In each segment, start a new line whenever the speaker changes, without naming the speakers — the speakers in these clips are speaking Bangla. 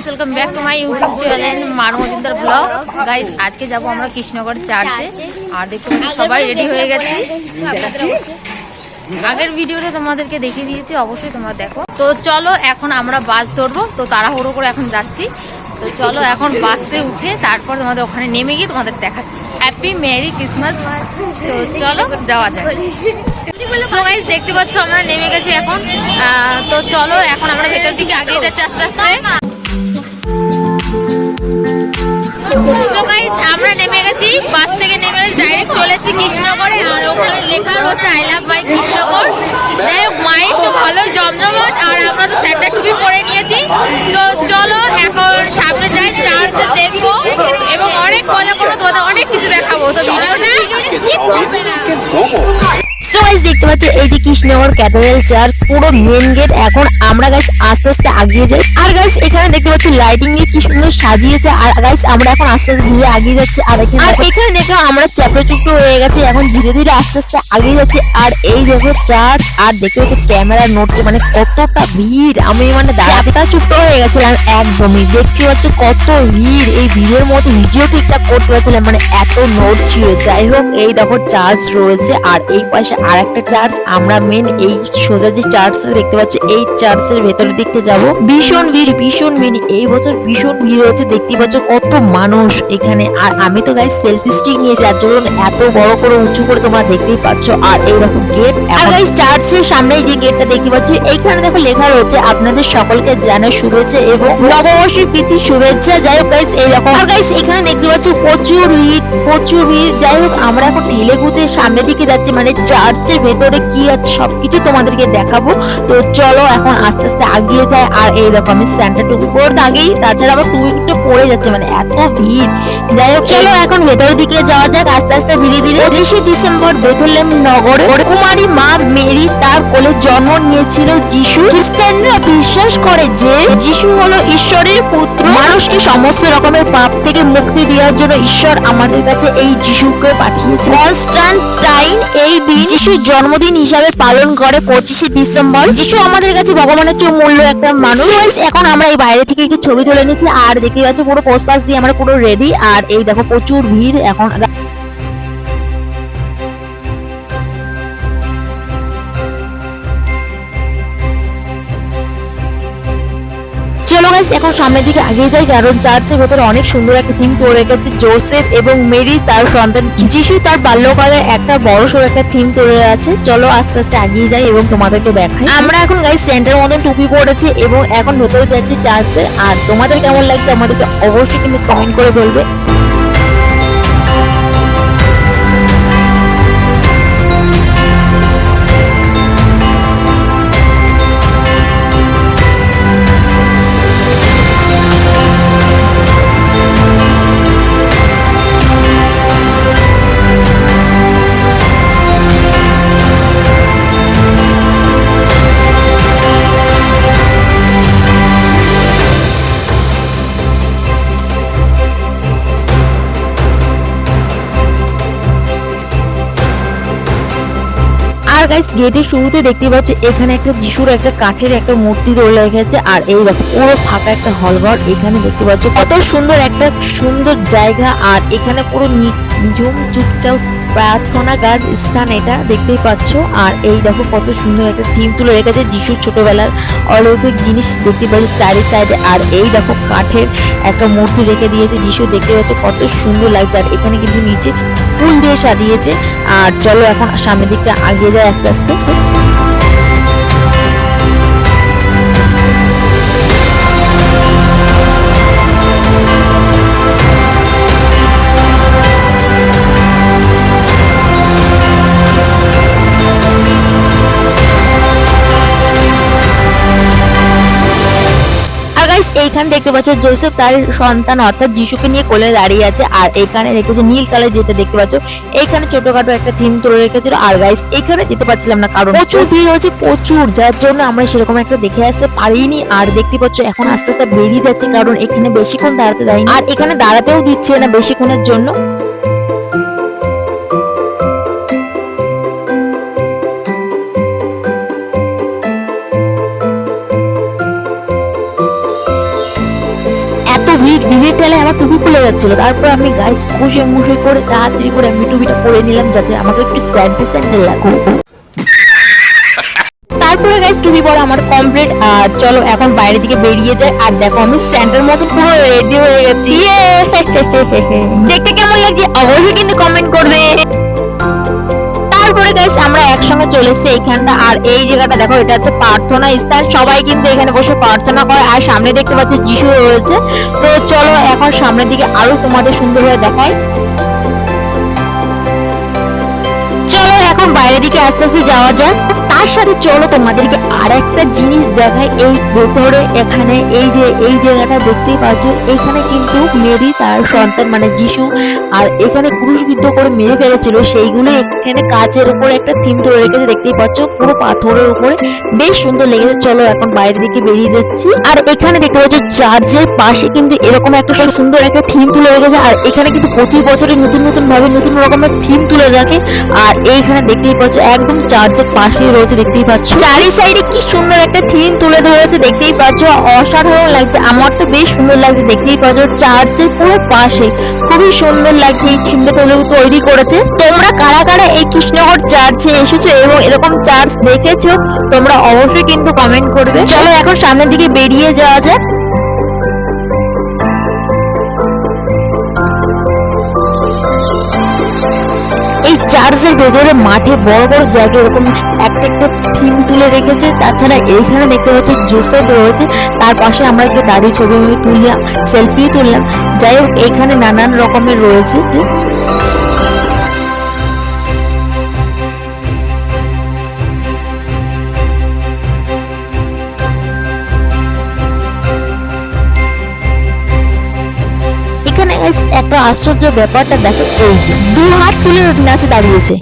Guys welcome back to my YouTube channel Maan Majumdar vlog guys আজকে যাব আমরা কৃষ্ণগড় চার্চে আর পাচ্ছি সবাই রেডি হয়ে গেছে। আগের ভিডিওতে তোমাদেরকে দেখিয়ে দিয়েছি, অবশ্যই তোমরা দেখো। তো চলো, এখন আমরা বাস ধরবো। তো তাড়াহুড়ো করে এখন যাচ্ছি। তো চলো, এখন বাসে উঠে তারপর তোমাদের ওখানে নেমে গিয়ে তোমাদের দেখাচ্ছি। হ্যাপি মেরি ক্রিসমাস তো চলো, যাওয়া যাক। দেখতে পাচ্ছ, আমরা নেমে গেছি এখন। তো চলো, এখন আমরা ভেতর দিকে আগিয়ে যাচ্ছি আস্তে আস্তে। তো গাইস আমরা নেমে গেছি। বাস থেকে নেমে ডাইরেক্ট চলে এসেছি কৃষ্ণনগরে। আর ওখানে লেখা রয়েছে আই লাভ বাই কৃষ্ণনগর। যাই হোক মাইন্ড তো ভালোই জমজমাট। আর আমরা তো স্যান্ডা টুপি পরে নিয়েছি। তো চলো এখন সামনে যাই চার্চে দেখব। এবং অনেক মজা করব তোমাদের অনেক কিছু দেখাবো। তো ভিডিওটা স্কিপ করবে না।
Guys, দেখতে পাচ্ছ এই যে কৃষ্ণনগর ক্যাথেড্রাল চার্চ পুরো মেন গেট এখন আমরা গাইস আস্তে আস্তে আগিয়ে যাই। আর গাইস এখানে দেখতে পাচ্ছ লাইটিং এ কি সুন্দর সাজিয়েছে। আর গাইস আমরা এখন আস্তে আস্তে ধীরে আগিয়ে যাচ্ছি। আর এখানে আর এখানে দেখো আমরা চ্যাপড়ে চুপড়ে হয়ে গেছে। এখন ধীরে ধীরে আস্তে আস্তে আগিয়ে যাচ্ছি। আর এই দেখো চার্চ আর দেখতে পাচ্ছ ক্যামেরা নড়ছে। মানে কতটা ভিড়। আমি মানে দাঁড়াটা চুপড়ে হয়ে গেছিলাম। একদমই দেখতে পাচ্ছ কত ভিড়। এই ভিড়ের মধ্যে ভিডিও ঠিকঠাক করতে পারছিলাম মানে এত নড়ছিল। যাই হোক এই দেখো চার্চ রয়েছে। আর এই পাশে আর একটা চার্চ আমরা মেন এই সোজা যে চার্চ দেখতে পাচ্ছি এই চার্চের ভেতরের দিকতে যাব। ভীষণ ভিড় ভীষণ ভিড়। এই বছর ভীষণ ভিড় হয়েছে দেখতে পাচ্ছ কত মানুষ এখানে। আর আমি তো গাইস সেলফি স্টিক নিয়েছি আর জন্য এত বড় করে উঁচু করে তোমরা দেখতেই পাচ্ছ। আর এই দেখো গেট আর গাইস চার্চের সামনে যে গেটটা দেখতে পাচ্ছ এইখানে দেখো লেখা রয়েছে আপনাদের সকলকে জানাই শুভেচ্ছা এবং নববর্ষের প্রীতি শুভেচ্ছা। যাই হোক গাইস এই দেখো। আর গাইস এখানে দেখতে পাচ্ছ প্রচুর ভিড় প্রচুর ভিড়। যাই হোক আমরা এখন ঠেলে গুতে সামনের দিকে যাচ্ছি মানে চার্চের ভেতরে কি আছে সবকিছু তোমাদেরকে দেখাবো। তো চলো এখন আস্তে আস্তে আগিয়ে যায় আর এই দেখো আমি স্যান্টা টুপি পরে আগেই, তাছাড়া আবার টুপিটা পড়ে যাচ্ছে মানে এত ভিড়। যাই হোক, চলো এখন ভেতরের দিকে যাওয়া যাক, আস্তে আস্তে ধীরে ধীরে। পঁচিশে ডিসেম্বর বেথলেম নগরে কুমারী মা মেরি তার কোলে জন্ম নিয়েছিল যিশু। খ্রিস্টানরা বিশ্বাস করে যে যিশু হলো ঈশ্বরের পুত্র। মানুষকে সমস্ত রকমের পাপ থেকে মুক্তি দেওয়ার জন্য ঈশ্বর আমাদের কাছে এই যিশুকে পাঠিয়েছে। কনস্টান্টাইন এই দিন যিশুর জন্মদিন হিসাবে পালন করে পঁচিশে ডিসেম্বর। যিশু আমাদের কাছে ভগবানের চেয়ে মূল্য একটা মানুষ। এখন আমরা এই বাইরে থেকে একটু ছবি তুলে নিচ্ছি। আর দেখতে পাচ্ছি, পুরো পোস্ট পাস দিয়ে আমরা পুরো রেডি আর এই দেখো প্রচুর ভিড়। এখন এখন সামনের দিকে আগিয়ে যাই, কারণ চার্চের ভেতরে অনেক সুন্দর একটা থিম করে রেখেছে জোসেফ এবং মেরি তার সন্তান যিশু তার বাল্যকালে একটা বড় সড়ো একটা থিম তৈরি আছে। চলো আস্তে আস্তে আগিয়ে যাই এবং তোমাদেরকে দেখাই। আমরা এখন গাইস সেন্টার মতন টুপি পড়েছি এবং এখন ভেতরে যাচ্ছি চার্চে আর তোমাদের কেমন লাগছে আমাদেরকে অবশ্যই কিন্তু কমেন্ট করে বলবে। গাইস গেটের শুরুতে দেখতে পাচ্ছ, এখানে একটা যিশুর একটা কাঠের একটা মূর্তি তোলা রেখেছে আর এই দেখো, পুরো ফাঁকা একটা হলঘর এখানে দেখতে পাচ্ছ কত সুন্দর একটা সুন্দর জায়গা, আর এখানে পুরো নিঝুম, চুপচাপ প্রার্থনাগার স্থান এটা দেখতেই পাচ্ছ, আর এই দেখো কত সুন্দর একটা থিম তুলে রেখেছে যিশুর ছোটবেলার অলৌকিক জিনিস দেখতে পাচ্ছ চারি সাইডে আর এই দেখো কাঠের একটা মূর্তি রেখে দিয়েছে, যিশু দেখতে পাচ্ছ কত সুন্দর লাগছে, আর এখানে কিন্তু নিচে ফুল দিয়ে সাজিয়েছে। আর চলো এখন সামনের দিকটা আগিয়ে যায় আস্তে আস্তে। এইখানে দেখতে পাচ্ছ জোসেফ তার সন্তান, অর্থাৎ যিশুকে নিয়ে কোলে দাঁড়িয়ে আছে, আর এখানে রেখেছে নীল কালার যেটা দেখতে পাচ্ছ। এখানে ছোটখাটো একটা থিম তুলে রেখেছিল। আর গাইস এখানে যেতে পারছিলাম না কারণ প্রচুর ভিড় হয়েছে, প্রচুর, যার জন্য আমরা সেরকম একটা দেখে আসতে পারিনি। আর দেখতে পাচ্ছ, এখন আস্তে আস্তে বেরিয়ে যাচ্ছে, কারণ এখানে বেশিক্ষণ দাঁড়াতে দেয়নি। আর এখানে দাঁড়াতেও দিচ্ছে না বেশিক্ষণের জন্য। ঠেলে আমার টুপি খুলে যাচ্ছিল। তারপর আমি গাইস খুশে মুশে করে তাড়াতাড়ি করে আমি টুপিটা পরে নিলাম যাতে আমাকে একটু স্যান্ডে স্যান্ডে লাগুক তারপরে গাইস টুপি পরে আমার কমপ্লিট আর চলো এখন বাইরের দিকে বেরিয়ে যায় আর দেখো আমি স্যান্ডের মতো পুরো রেডি হয়ে গেছি! দেখতে কেমন লাগছে? অবশ্যই কিন্তু কমেন্ট করবে। গাইস আমরা একসঙ্গে চলে এসেছি এইখানটা আর এই জায়গাটা দেখো, এটা হচ্ছে প্রার্থনা স্থান। সবাই কিন্তু এখানে বসে প্রার্থনা করে। আর সামনে দেখতে পাচ্ছি যিশু রয়েছে। তো চলো, এখন সামনের দিকে আরও তোমাদের সুন্দর হয়ে দেখাই। চলো, এখন বাইরের দিকে আস্তে আস্তে যাওয়া যাক। তার সাথে চলো, তোমাদেরকে আর একটা জিনিস দেখায় এই ভেতরে এখানে, এই যে, এই জায়গাটা দেখতেই পাচ্ছ, এখানে কিন্তু মেরি তার সন্তান মানে যিশু, আর এখানে ক্রুশবিদ্ধ করে মেরে ফেলেছিল। সেইগুলো এখানে কাচের উপরে একটা থিম ধরে রেখেছে, দেখতেই পাচ্ছ, পুরো পাথরের উপরে। বেশ সুন্দর লেগেছে। চলো, এখন বাইরের দিকে বেরিয়ে যাচ্ছি। আর এখানে দেখতে পাচ্ছ, চার্চের পাশে কিন্তু এরকম একটা সুন্দর একটা থিম তুলে রেখেছে, আর এখানে কিন্তু প্রতি বছরে নতুন নতুন ভাবে নতুন রকমের থিম তুলে রাখে। আর এইখানে দেখতেই পাচ্ছ, একদম চার্চের পাশেই রয়েছে। দেখতেই পাচ্ছ। চারি সাইডে কি সুন্দর একটা থিম তুলে ধরেছে দেখতেই পাচ্ছ। অসাধারণ লাগছে আমার তো বেশ সুন্দর লাগছে, দেখতেই পাচ্ছ। চার্চের পুরো পাশে খুবই সুন্দর লাগছে, এই থিমটা তৈরি করেছে। তোমরা কারা কারা এই কৃষ্ণগর চার্চে এসেছ এবং এরকম চার্চ দেখেছ, তোমরা অবশ্যই কিন্তু কমেন্ট করবে। চলো এখন সামনের দিকে বেরিয়ে যাওয়া যাক। চার্চের ভেতরে মাঠে বড় বড় জায়গায় এরকম একটা একটা থিম তুলে রেখেছে। তাছাড়া এইখানে দেখতে পাচ্ছি জোসেফ রয়েছে তার পাশে আমরা একটু দাঁড়িয়ে ছবি তুললাম, সেলফি তুললাম। যাই হোক এইখানে নানান রকমের রয়েছে। একটা আশ্চর্য ব্যাপারটা দেখো, এই যে, দু হাত তুলে নাচে দাঁড়িয়েছে।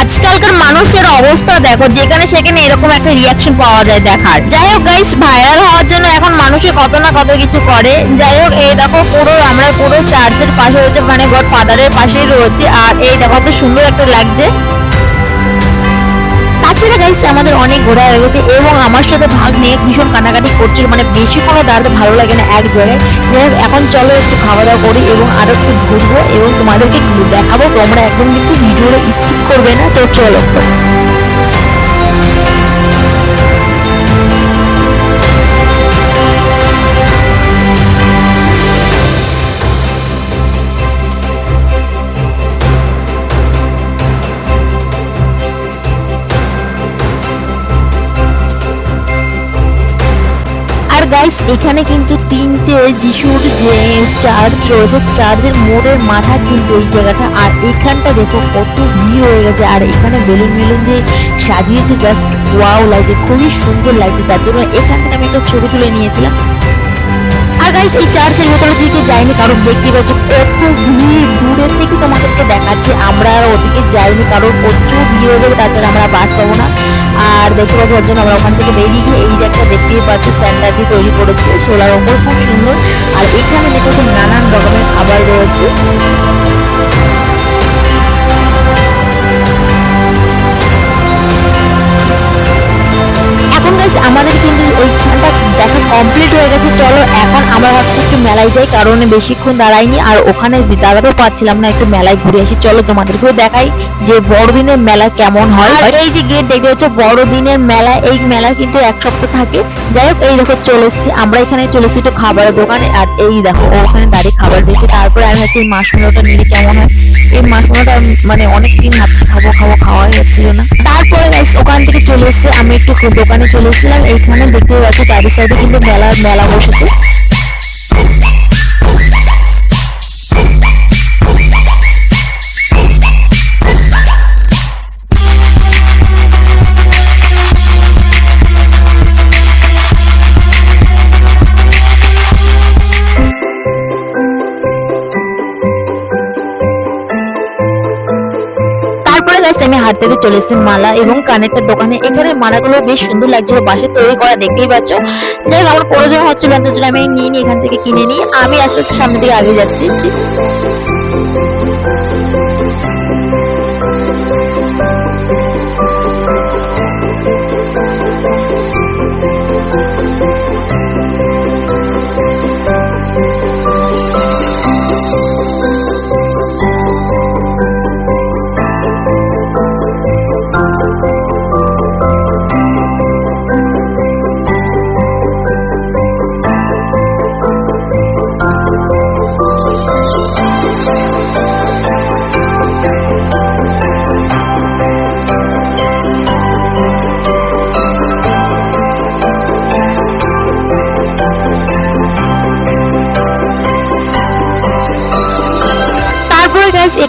আজকালকার মানুষের অবস্থা দেখো, যেখানে সেখানে এরকম একটা রিয়াকশন পাওয়া যায় দেখার। যাই হোক গাইস ভাইরাল হওয়ার জন্য এখন মানুষে কত না কত কিছু করে। যাই হোক, এই দেখো পুরো আমরা পুরো চার্চের পাশে রয়েছে মানে গড ফাদারের পাশেই রয়েছে। আর এই দেখো, কত সুন্দর একটা লাগছে। তাছাড়া গাইস আমাদের অনেক ঘোরা হয়ে গেছে এবং আমার সাথে ভাগ নিয়ে ভীষণ কানাকাটি করছিল। মানে বেশি কোনো দাঁড়াতে ভালো লাগে না এক জায়গায়। এখন চলো একটু খাওয়া দাওয়া করি এবং আরও একটু ঘুরবো এবং তোমাদেরকে দেখাবো। তোমরা একদম কিন্তু ভিডিওটা স্কিপ করবে না, তো চলো। গাইস এখানে কিন্তু তিনটে যিশুর যে চার্চ রয়েছে চার্চের মোড়ের মাথা কিন্তু এই জায়গাটা। আর এখানটা দেখো কত ভিড় হয়ে গেছে। আর এখানে বেলুন মেলুন দিয়ে সাজিয়েছে জাস্ট ওয়াও লাগছে, খুবই সুন্দর লাগছে। তার জন্য এখান থেকে আমি একটা ছবি তুলে নিয়েছিলাম। আর গাইস এই চার্চের ভেতরে দিকে যাইনি, কারণ দেখতে পাচ্ছ কত ভিড়। দূরের থেকে তোমাদেরকে দেখাচ্ছি, আমরা আর ওদিকে যাইনি, কারণ প্রচুর ভিড় হয়ে যাবে তাছাড়া আমরা বাস পাবো না। আর দেখতে পাচ্ছি ওর জন্য আমরা ওখান থেকে বেরিয়ে গিয়ে এই যে একটা দেখতেই পাচ্ছি স্যান্ডার দিয়ে তৈরি করেছে। ছোলা ওপর খুব সুন্দর। আর এখানে দেখতে পাচ্ছি নানান রকমের খাবার রয়েছে। আমাদের কিন্তু ওইখানটা দেখা কমপ্লিট হয়ে গেছে চলো এখন আমরা ভাবছি একটু মেলায় যাই কারণ বেশিক্ষণ দাঁড়াইনি আর ওখানে দাঁড়াতেও পারছিলাম না একটু মেলায় ঘুরে আসি। চলো তোমাদেরকেও দেখাই যে বড়দিনের মেলা কেমন হয়। এই যে গেট দেখতে হচ্ছে বড়দিনের মেলা এই মেলা কিন্তু এক সপ্তাহ থাকে। যাই হোক এই দেখো চলে এসেছি। আমরা এখানে চলে এসেছি একটু খাবারের দোকানে আর এই দেখো ওখানে দাঁড়িয়ে খাবার দিয়েছে তারপরে আমি হচ্ছে এই মাশমেলোটা নিলে কেমন হয়? এই মাশমেলোটা মানে অনেক দিন ভাবছি খাব খাব খাওয়াই যাচ্ছিল না। তারপরে ওখান থেকে চলে এসেছি। আমি একটু দোকানে চলে এসেছিলাম। এইখানে দেখতে পাচ্ছি চারি সাইডে কিন্তু মেলা মেলা বসেছে। চলে এসেছে মালা এবং কানেরটার দোকানে। এখানে মালাগুলো বেশ সুন্দর লাগছিল বাসে তৈরি করা দেখতেই পাচ্ছ। যাই হোক, আমার প্রয়োজন হচ্ছিল জন্য আমি নিয়ে নিই, এখান থেকে কিনে নিই। আমি আস্তে আস্তে সামনের দিকে আগে যাচ্ছি।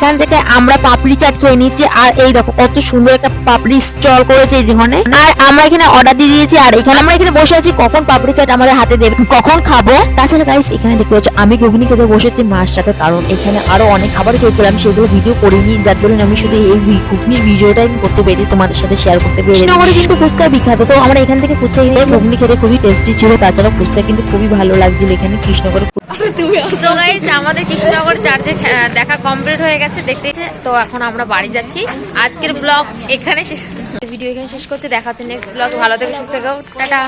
এখান থেকে আমরা পাপড়ি চাট খেয়ে নিচ্ছি। আর এই দেখো কত সুন্দর একটা পাপড়ি স্টল করেছে এই যেখানে। আর আমরা এখানে অর্ডার দিয়ে দিয়েছি আর এখানে আমরা এখানে বসে আছি কখন পাপড়ি চাট আমাদের হাতে দেবে কখন খাব। তাছাড়া গাইস এখানে দেখতে পাচ্ছ আমি ঘুগনি খেতে বসেছি মার সাথে কারণ এখানে আরও অনেক খাবার খেয়েছিলাম সেগুলো ভিডিও করিনি যার দরুন আমি শুধু এই ঘুগনির ভিডিওটা আমি করতে পেরেছি তোমাদের সাথে শেয়ার করতে পেরেছি। কৃষ্ণনগরে কিন্তু ফুচকা বিখ্যাত তো আমরা এখান থেকে ফুচকা কিনে ঘুগনি খেতে খুবই টেস্টি ছিল তাছাড়া ফুচকা কিন্তু খুবই ভালো লাগছিল এখানে কৃষ্ণনগরে
সো গাইস আমাদের কৃষ্ণনগর চার্চে দেখা কমপ্লিট হয়ে গেছে দেখতেছে তো এখন আমরা বাড়ি যাচ্ছি। আজকের ব্লগ এখানে শেষ ভিডিও এখানে শেষ করছি, দেখা হচ্ছে নেক্সট ব্লগ ভালো থেকে, সুস্থ থেকো। টাটা।